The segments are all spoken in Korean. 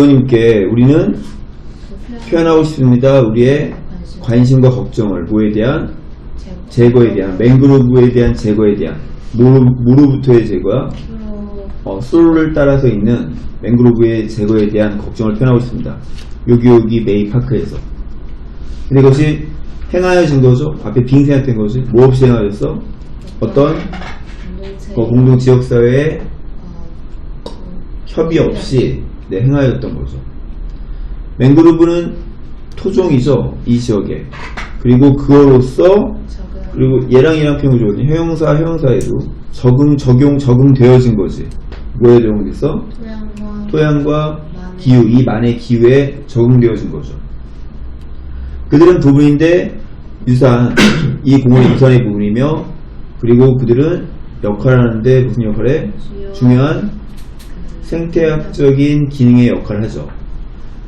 부모님께 우리는 표현하고 싶습니다. 우리의 관심과 걱정을 뭐에 대한 제거에 대한 맹그로브에 대한 제거에 대한 뭐로, 뭐로부터의 제거야? 어, 솔을 따라서 있는 맹그로브의 제거에 대한 걱정을 표현하고 있습니다. 여기 메이파크에서. 근데 그것이 행하여진 거죠. 앞에 빙 생각된 거지. 뭐 없이 행하였어? 어떤 그 공동 지역 사회에 어, 협의 없이 네, 행하였던 거죠. 맹그로브는 토종이죠. 이 지역에. 그리고 그거로서 적응 그리고 얘랑 얘랑 표현을 주거든요. 형용사, 형용사에도 적응, 적용, 적응되어진 거지. 뭐에 적용됐어? 토양과 토양과 기후, 이 만의 기후에 적응되어진 거죠. 그들은 부분인데 유산, 이 공은 유산의 부분이며, 그리고 그들은 역할을 하는데 무슨 역할에? 중요한 그 생태학적인 기능의 역할을 하죠.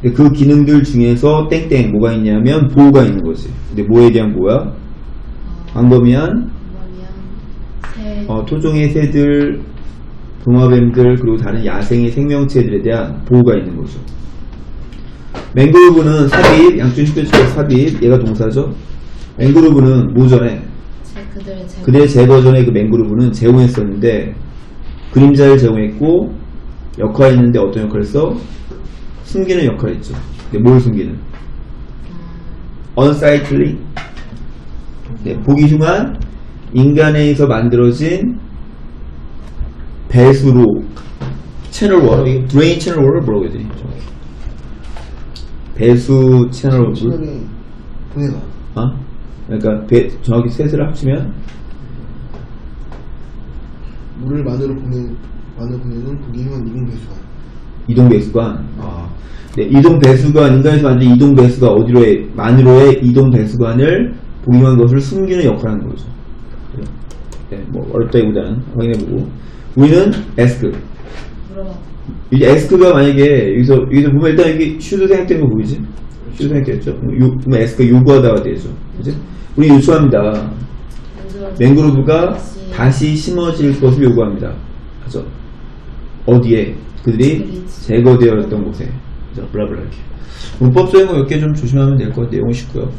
그 기능들 중에서 땡땡 뭐가 있냐면 보호가 있는 거지. 근데 뭐에 대한 보호야? 어, 광범위한 어, 토종의 새들, 동화뱀들 그리고 다른 야생의 생명체들에 대한 보호가 있는 거죠. 맹그로브는 삽입, 양쪽 시켜주고 삽입, 얘가 동사죠. 맹그로브는 모전에 제 그들의 제 제거 전에 그 맹그로브는 제공했었는데 그림자를 제공했고 역할이 있는데 어떤 역할을 써? 숨기는 역할을 했죠. 근데 뭘 숨기는? 음, unsightly 네, 보기 흉한 인간에 의해서 만들어진 배수로 채널 워러 이게 브레인 채널 워러 뭐라고 해야 되지? 배수 채널 워러 보내가 어? 그러니까 배, 정확히 셋을 합치면 물을 만으로 보내 만 으로 보내는 고기만 이동 배수관 이동 배수관. 아. 네, 이동 배수관, 인간에서 만든 이동 배수가 어디로의, 만으로의 이동 배수관을 복용한 것을 숨기는 역할을 하는 거죠. 네, 뭐, 어렵다기보다는 확인해보고. 우리는 에스크. 이제 에스크가 만약에 여기서, 여기서 보면 일단 여기 슈드 생각된 거 보이지? 슈드 생각됐죠? 그럼 요, 그럼 에스크가 요구하다가 되죠. 그지? 우리 요청합니다. 맹그로브가 다시 심어질 것을 요구합니다. 하죠. 어디에? 그들이 제거되었던 곳에. 블라블라 이렇게. 문법적인 거몇개좀 조심하면 될 것 같아요. 내용이 쉽고요.